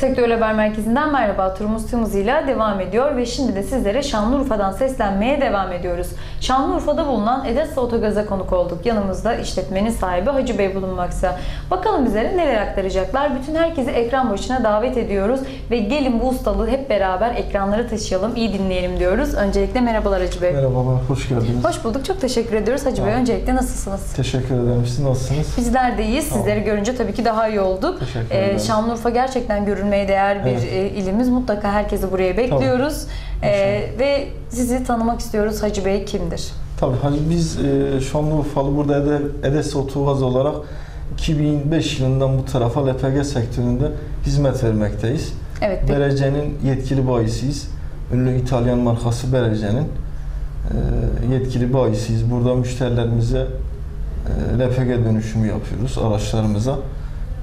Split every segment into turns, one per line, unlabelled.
Sektör Haber Merkezi'nden merhaba. Turumuz tüm hızıyla devam ediyor ve şimdi de sizlere Şanlıurfa'dan seslenmeye devam ediyoruz. Şanlıurfa'da bulunan Edessa Otogaz'a konuk olduk. Yanımızda işletmenin sahibi Hacı Bey bulunmakta. Bakalım bizlere neler aktaracaklar. Bütün herkesi ekran başına davet ediyoruz ve gelin bu ustalığı hep beraber ekranlara taşıyalım, iyi dinleyelim diyoruz. Öncelikle merhabalar Hacı Bey.
Merhabalar, hoş geldiniz.
Hoş bulduk. Çok teşekkür ediyoruz Hacı Bey. Öncelikle nasılsınız?
Teşekkür ederim. Siz nasılsınız?
Bizler de iyiyiz. Sizleri görünce tabii ki daha iyi olduk.
Teşekkür
Ee,
ederim.
Şanlıurfa gerçekten görülmeye değer bir
Evet.
e, ilimiz. Mutlaka herkesi buraya bekliyoruz. Ee, ve sizi tanımak istiyoruz. Hacı Bey kimdir?
Tabii hani biz e, Şanlıurfalı burada Ede, Edessa Otogaz olarak 2005 yılından bu tarafa LPG sektöründe hizmet vermekteyiz.
Evet. peki.
Berece'nin yetkili bayisiyiz. Ünlü İtalyan markası Berece'nin e, yetkili bayisiyiz. Burada müşterilerimize e, LPG dönüşümü yapıyoruz araçlarımıza.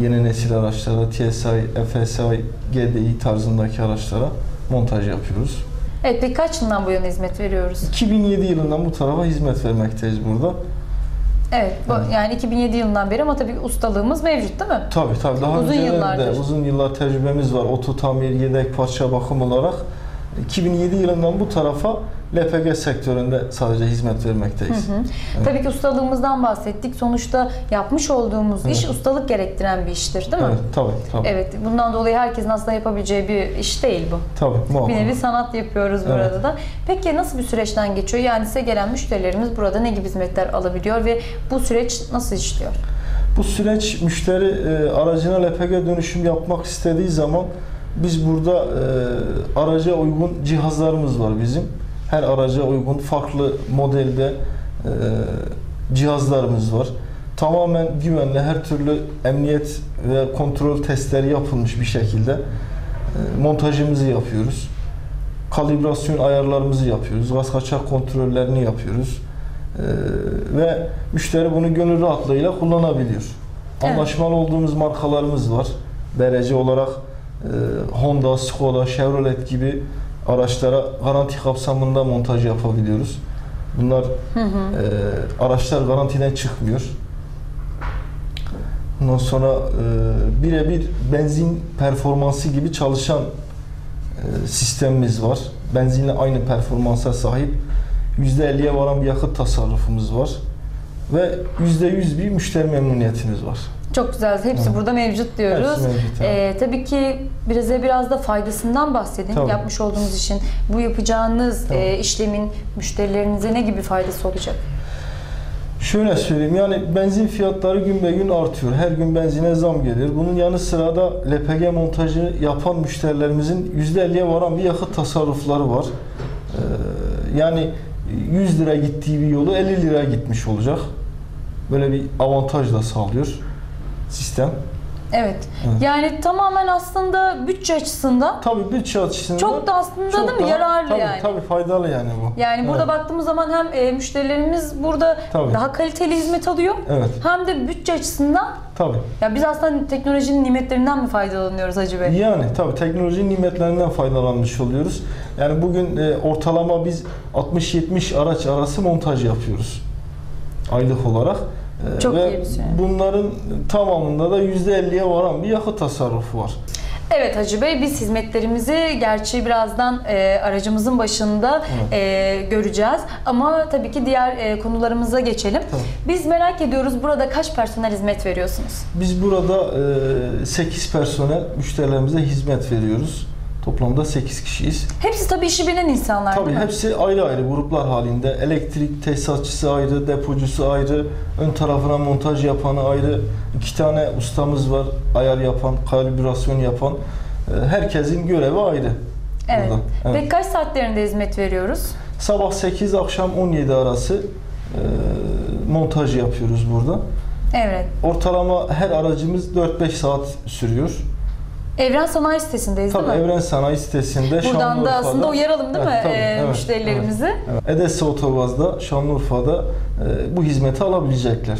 Yeni nesil araçlara, TSI, FSI, GDI tarzındaki araçlara montaj yapıyoruz.
Evet. Peki kaç yıldan bu yana hizmet veriyoruz?
2007 yılından bu tarafa hizmet vermekteyiz burada.
Evet. Bu,
Evet.
yani 2007 yılından beri ama tabii ustalığımız mevcut değil mi?
Tabii tabii daha
Uzun yıllardır.
uzun yıllar tecrübemiz var. Oto tamir, yedek parça bakım olarak 2007 yılından bu tarafa LPG sektöründe sadece hizmet vermekteyiz.
Hı hı. Tabii ki ustalığımızdan bahsettik. Sonuçta yapmış olduğumuz iş
Evet.
ustalık gerektiren bir iştir değil mi?
Evet, tabii tabii.
Evet. Bundan dolayı herkesin aslında yapabileceği bir iş değil bu.
Tabii muhakkak.
Bir nevi sanat yapıyoruz
Evet.
burada da. Peki nasıl bir süreçten geçiyor? Yani size gelen müşterilerimiz burada ne gibi hizmetler alabiliyor ve bu süreç nasıl işliyor?
Bu süreç müşteri e, aracına LPG dönüşüm yapmak istediği zaman biz burada e, araca uygun cihazlarımız var bizim. Her araca uygun farklı modelde e, cihazlarımız var. Tamamen güvenli, her türlü emniyet ve kontrol testleri yapılmış bir şekilde e, montajımızı yapıyoruz. Kalibrasyon ayarlarımızı yapıyoruz. Gaz kaçak kontrollerini yapıyoruz. E, ve müşteri bunu gönül rahatlığıyla kullanabiliyor.
Evet.
Anlaşmalı olduğumuz markalarımız var. BRC olarak Honda, Skoda, Chevrolet gibi araçlara garanti kapsamında montaj yapabiliyoruz. Bunlar
Hı hı.
e, araçlar garantiden çıkmıyor. Ondan sonra e, birebir benzin performansı gibi çalışan e, sistemimiz var. Benzinle aynı performansa sahip. %50'ye varan bir yakıt tasarrufumuz var. Ve %100 bir müşteri memnuniyetimiz var.
Çok güzel. Hepsi
Evet.
burada mevcut diyoruz.
Hepsi mevcut, evet.
Ee, tabii ki bize biraz da faydasından bahsedin.
Tabii.
Yapmış olduğunuz işin, bu yapacağınız
Tabii.
e, işlemin müşterilerinize ne gibi faydası olacak?
Şöyle söyleyeyim yani benzin fiyatları gün be gün artıyor. Her gün benzine zam gelir. Bunun yanı sıra da LPG montajı yapan müşterilerimizin %50'ye varan bir yakıt tasarrufları var. Ee, yani 100 lira gittiği bir yolu 50 lira gitmiş olacak. Böyle bir avantaj da sağlıyor sistem.
Evet.
Evet.
Yani tamamen aslında bütçe açısından
Tabii bütçe açısından
çok da aslında
çok
değil mi?
daha-
Yararlı
tabii,
yani.
Tabii faydalı yani bu.
Yani burada
Evet.
baktığımız zaman hem e, müşterilerimiz burada
Tabii.
daha kaliteli hizmet alıyor
Evet,
hem de bütçe açısından
tabii.
ya biz aslında teknolojinin nimetlerinden mi faydalanıyoruz Hacı Bey?
Yani tabii teknolojinin nimetlerinden faydalanmış oluyoruz. Yani bugün e, ortalama biz 60-70 araç arası montaj yapıyoruz aylık olarak. E,
Çok
ve
iyi bir şey.
bunların tamamında da %50'ye varan bir yakıt tasarrufu var.
Evet Hacı Bey biz hizmetlerimizi gerçi birazdan e, aracımızın başında
Evet.
e, göreceğiz. Ama tabii ki diğer e, konularımıza geçelim.
Tamam.
Biz merak ediyoruz burada kaç personel hizmet veriyorsunuz?
Biz burada e, 8 personel müşterilerimize hizmet veriyoruz. Toplamda 8 kişiyiz.
Hepsi tabii işi bilen insanlar
Tabii
değil mi?
hepsi ayrı ayrı gruplar halinde. Elektrik tesisatçısı ayrı, depocusu ayrı, ön tarafına montaj yapanı ayrı. iki tane ustamız var, ayar yapan, kalibrasyon yapan. Ee, Herkesin görevi ayrı.
Evet.
burada. Evet.
Ve kaç saatlerinde hizmet veriyoruz?
Sabah 8 akşam 17 arası e, montaj yapıyoruz burada.
Evet.
Ortalama her aracımız 4-5 saat sürüyor.
Evren Sanayi sitesindeyiz
Tabii
değil mi?
Evren Sanayi sitesinde
Buradan da
Şanlıurfa'da-
aslında uyaralım değil mi
Evet, tabii,
e,
evet,
müşterilerimizi?
Evet. Edessa Otogaz'da, Şanlıurfa'da e, bu hizmeti alabilecekler.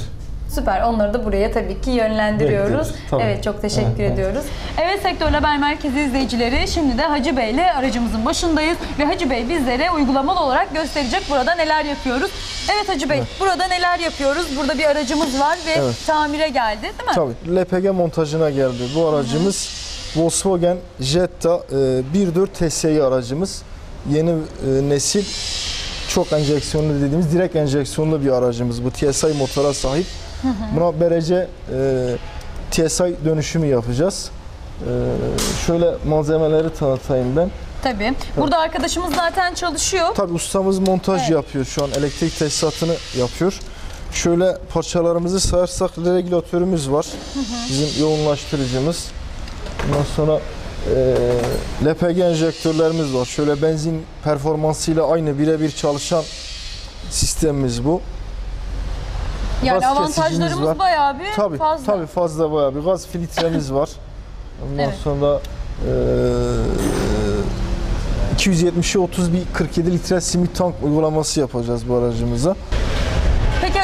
Süper. Onları da buraya tabii ki yönlendiriyoruz.
Bekleriz, tabii.
Evet çok teşekkür
Evet, evet.
ediyoruz. Evet Sektör Haber Merkezi izleyicileri şimdi de Hacı Bey ile aracımızın başındayız ve Hacı Bey bizlere uygulamalı olarak gösterecek burada neler yapıyoruz. Evet Hacı Bey
Evet.
burada neler yapıyoruz? Burada bir aracımız var ve
Evet.
tamire geldi değil mi?
Tabii LPG montajına geldi. Bu aracımız Volkswagen Jetta e, 1.4 TSI aracımız. Yeni e, nesil çok enjeksiyonlu dediğimiz direkt enjeksiyonlu bir aracımız bu. TSI motora sahip. Buna berece e, TSI dönüşümü yapacağız. E, şöyle malzemeleri tanıtayım ben.
Tabii. Burada arkadaşımız zaten çalışıyor.
Tabii ustamız montaj
Evet.
yapıyor şu an elektrik tesisatını yapıyor. Şöyle parçalarımızı sayarsak regülatörümüz var. Bizim yoğunlaştırıcımız. Ondan sonra e, LPG enjektörlerimiz var. Şöyle benzin performansıyla aynı birebir çalışan sistemimiz bu.
Yani
Gaz
avantajlarımız
var.
bayağı bir
Tabii
fazla.
tabii fazla bayağı bir gaz filtremiz var. Ondan
Evet.
sonra e, 270'e 30 bir 47 litre simit tank uygulaması yapacağız bu aracımıza.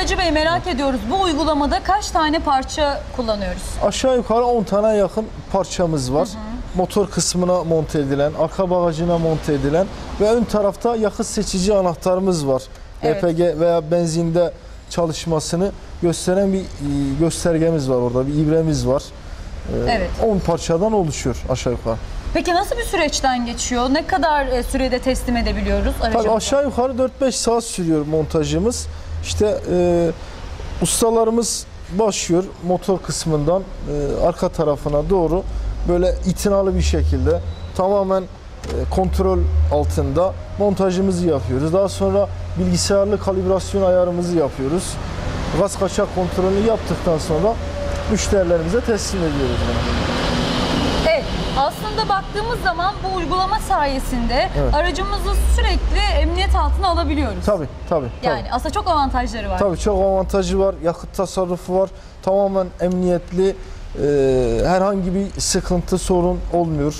Hacı Bey merak ediyoruz. Bu uygulamada kaç tane parça kullanıyoruz?
Aşağı yukarı 10 tane yakın parçamız var. Motor kısmına monte edilen, arka bagajına monte edilen ve ön tarafta yakıt seçici anahtarımız var.
Evet.
LPG veya benzinde çalışmasını gösteren bir e, göstergemiz var orada, bir ibremiz var. Ee,
Evet.
10 parçadan oluşuyor aşağı yukarı.
Peki nasıl bir süreçten geçiyor? Ne kadar e, sürede teslim edebiliyoruz
Tabii
aracımızı?
aşağı yukarı 4-5 saat sürüyor montajımız. İşte e, ustalarımız başlıyor motor kısmından e, arka tarafına doğru böyle itinalı bir şekilde tamamen e, kontrol altında montajımızı yapıyoruz. Daha sonra bilgisayarlı kalibrasyon ayarımızı yapıyoruz. Gaz kaçak kontrolünü yaptıktan sonra müşterilerimize teslim ediyoruz. bunu.
Aslında baktığımız zaman bu uygulama sayesinde
Evet.
aracımızı sürekli emniyet altına alabiliyoruz.
Tabii tabii. tabii.
Yani aslında çok avantajları var.
Tabii çok avantajı var. Yakıt tasarrufu var. Tamamen emniyetli. e, herhangi bir sıkıntı, sorun olmuyor.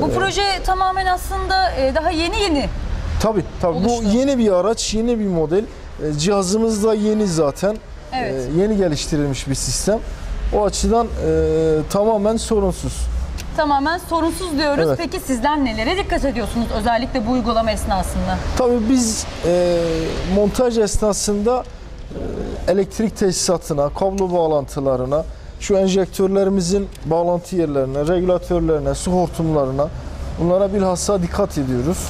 Bu proje tamamen aslında e, daha yeni yeni.
Tabii tabii.
Oluştu.
Bu yeni bir araç, yeni bir model. E, cihazımız da yeni zaten.
Evet.
E, yeni geliştirilmiş bir sistem. O açıdan e, tamamen sorunsuz.
Tamamen sorunsuz diyoruz.
Evet.
Peki sizler nelere dikkat ediyorsunuz özellikle bu uygulama esnasında?
Tabii biz e, montaj esnasında e, elektrik tesisatına, kablo bağlantılarına, şu enjektörlerimizin bağlantı yerlerine, regülatörlerine, su hortumlarına bunlara bilhassa dikkat ediyoruz.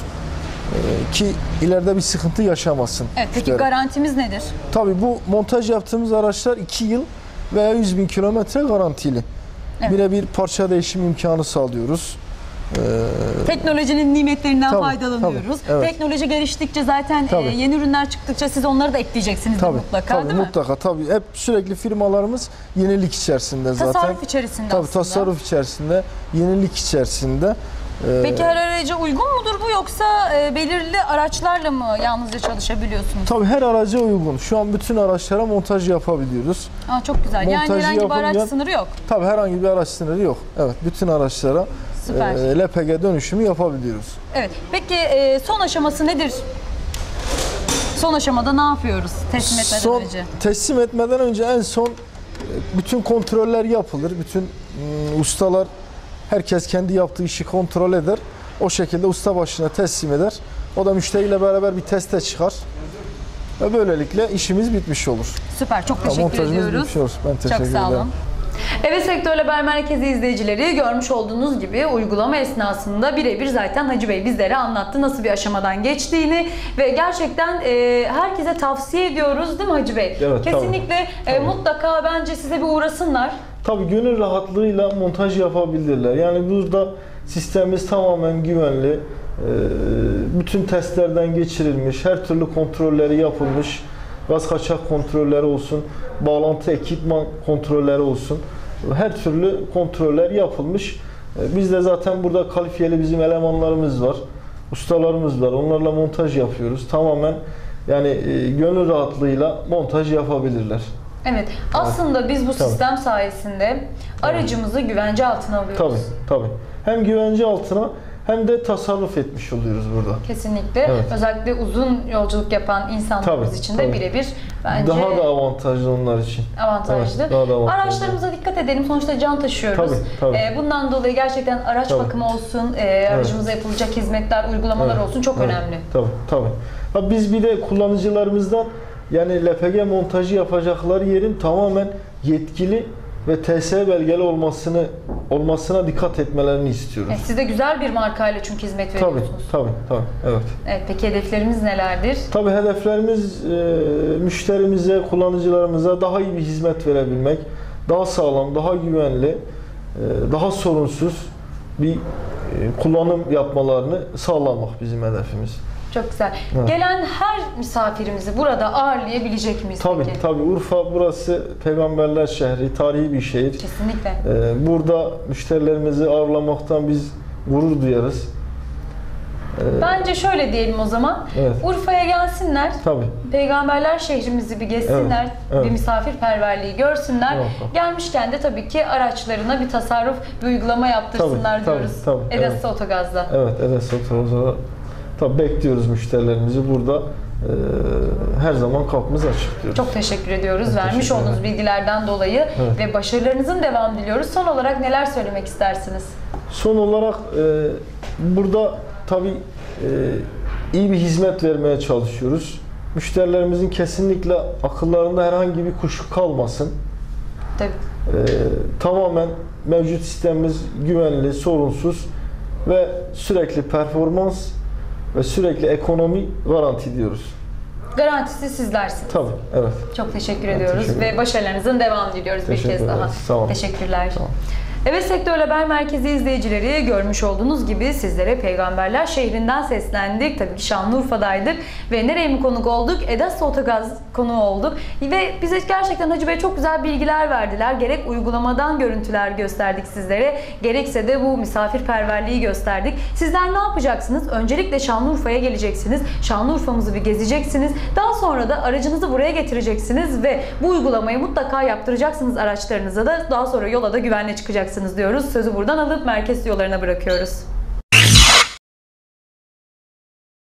E, ki ileride bir sıkıntı yaşamasın.
Evet. Peki
müşteri.
garantimiz nedir?
Tabii bu montaj yaptığımız araçlar 2 yıl veya 100 bin kilometre garantili.
Evet.
Birebir parça değişim imkanı sağlıyoruz.
Teknolojinin nimetlerinden
Tabii,
faydalanıyoruz.
tabii, evet.
Teknoloji geliştikçe zaten e, yeni ürünler çıktıkça siz onları da ekleyeceksiniz
Tabii,
mutlaka
tabii,
değil mi?
mutlaka tabii. Hep sürekli firmalarımız yenilik içerisinde zaten.
Tasarruf içerisinde
Tabii
aslında.
tasarruf içerisinde, yenilik içerisinde.
Peki her araca uygun mudur bu yoksa e, belirli araçlarla mı yalnızca çalışabiliyorsunuz?
Tabii her araca uygun. Şu an bütün araçlara montaj yapabiliyoruz.
Aa, çok güzel. Yani
Montajı
herhangi bir araç
yapılmayan-
sınırı yok.
Tabii herhangi bir araç sınırı yok. Evet, bütün araçlara
Süper.
e, LPG dönüşümü yapabiliyoruz.
Evet. Peki e, son aşaması nedir? Son aşamada ne yapıyoruz teslim etmeden
Son
önce?
teslim etmeden önce en son e, bütün kontroller yapılır. Bütün mm, ustalar herkes kendi yaptığı işi kontrol eder. O şekilde usta başına teslim eder. O da müşteriyle beraber bir teste çıkar. Ve böylelikle işimiz bitmiş olur.
Süper. Çok teşekkür
Montajımız
ediyoruz.
bitmiş olur. Ben teşekkür
Çok sağ
ederim.
olun. Evet Sektör Haber Merkezi izleyicileri görmüş olduğunuz gibi uygulama esnasında birebir zaten Hacı Bey bizlere anlattı nasıl bir aşamadan geçtiğini ve gerçekten e, herkese tavsiye ediyoruz değil mi Hacı Bey?
Evet.
Kesinlikle e,
Tabii.
mutlaka bence size bir uğrasınlar.
Tabii gönül rahatlığıyla montaj yapabilirler. Yani burada sistemimiz tamamen güvenli. Ee, Bütün testlerden geçirilmiş, her türlü kontrolleri yapılmış. Gaz kaçak kontrolleri olsun, bağlantı ekipman kontrolleri olsun. Her türlü kontroller yapılmış. Ee, Biz de zaten burada kalifiyeli bizim elemanlarımız var. Ustalarımız var. Onlarla montaj yapıyoruz. Tamamen yani e, gönül rahatlığıyla montaj yapabilirler.
Evet. Aslında biz bu
Tabii.
sistem sayesinde aracımızı güvence altına alıyoruz.
Tabii tabii. Hem güvence altına hem de tasarruf etmiş oluyoruz burada.
Kesinlikle.
Evet.
Özellikle uzun yolculuk yapan insanlarımız
Tabii,
için de
tabii.
birebir bence
Daha da avantajlı onlar için.
avantajlı.
Evet, daha da avantajlı.
Araçlarımıza dikkat edelim. Sonuçta can taşıyoruz.
Tabii, tabii.
Ee, bundan dolayı gerçekten araç
Tabii.
bakımı olsun, e, aracımıza yapılacak hizmetler, uygulamalar
Evet,
olsun çok
evet.
önemli.
Tabii tabii. Ha, biz bir de kullanıcılarımızdan yani LPG montajı yapacakları yerin tamamen yetkili ve TS belgeli olmasını olmasına dikkat etmelerini istiyoruz.
Evet, siz de güzel bir markayla çünkü hizmet
Tabii,
veriyorsunuz.
tabii, tabii. Evet.
Evet, peki hedeflerimiz nelerdir?
Tabii hedeflerimiz e, müşterimize, kullanıcılarımıza daha iyi bir hizmet verebilmek, daha sağlam, daha güvenli, e, daha sorunsuz bir e, kullanım yapmalarını sağlamak bizim hedefimiz.
Çok güzel.
Evet.
Gelen her misafirimizi burada ağırlayabilecek miyiz
Tabii,
peki?
tabii. Urfa burası peygamberler şehri, tarihi bir şehir.
Kesinlikle.
E, burada müşterilerimizi ağırlamaktan biz gurur duyarız. E,
Bence şöyle diyelim o zaman.
Evet.
Urfa'ya gelsinler.
Tabii.
Peygamberler şehrimizi bir gezsinler,
Evet, evet.
bir misafirperverliği görsünler.
Muhakkak.
Gelmişken de tabii ki araçlarına bir tasarruf, bir uygulama yaptırsınlar
Tabii, tabii,
diyoruz.
tabii,
Edası
evet.
Otogaz'da.
Evet, Enes Otoroz'a tabii bekliyoruz müşterilerimizi burada. e, her zaman kapımız açık diyoruz.
Çok teşekkür ediyoruz
Ben
vermiş
teşekkür
olduğunuz bilgilerden dolayı
Evet.
ve başarılarınızın devam diliyoruz. Son olarak neler söylemek istersiniz?
Son olarak e, burada tabii e, iyi bir hizmet vermeye çalışıyoruz. Müşterilerimizin kesinlikle akıllarında herhangi bir kuşku kalmasın.
Tabii.
E, tamamen mevcut sistemimiz güvenli, sorunsuz ve sürekli performans ve sürekli ekonomi garanti diyoruz.
Garantisi sizlersiniz.
Tabii, evet.
Çok teşekkür
Ben
ediyoruz
teşekkür
ve başarılarınızın devam diliyoruz bir
Teşekkür
kez daha.
ederiz. Sağ olun.
Teşekkürler.
Sağ olun.
Evet Sektör Haber Merkezi izleyicileri görmüş olduğunuz gibi sizlere Peygamberler şehrinden seslendik. Tabii ki Şanlıurfa'daydık ve nereye mi konuk olduk? Edas Otogaz konuğu olduk. Ve bize gerçekten Hacı Bey çok güzel bilgiler verdiler. Gerek uygulamadan görüntüler gösterdik sizlere, gerekse de bu misafirperverliği gösterdik. Sizler ne yapacaksınız? Öncelikle Şanlıurfa'ya geleceksiniz. Şanlıurfa'mızı bir gezeceksiniz. Daha sonra da aracınızı buraya getireceksiniz ve bu uygulamayı mutlaka yaptıracaksınız araçlarınıza da. Daha sonra yola da güvenle çıkacaksınız diyoruz. Sözü buradan alıp merkez yollarına bırakıyoruz.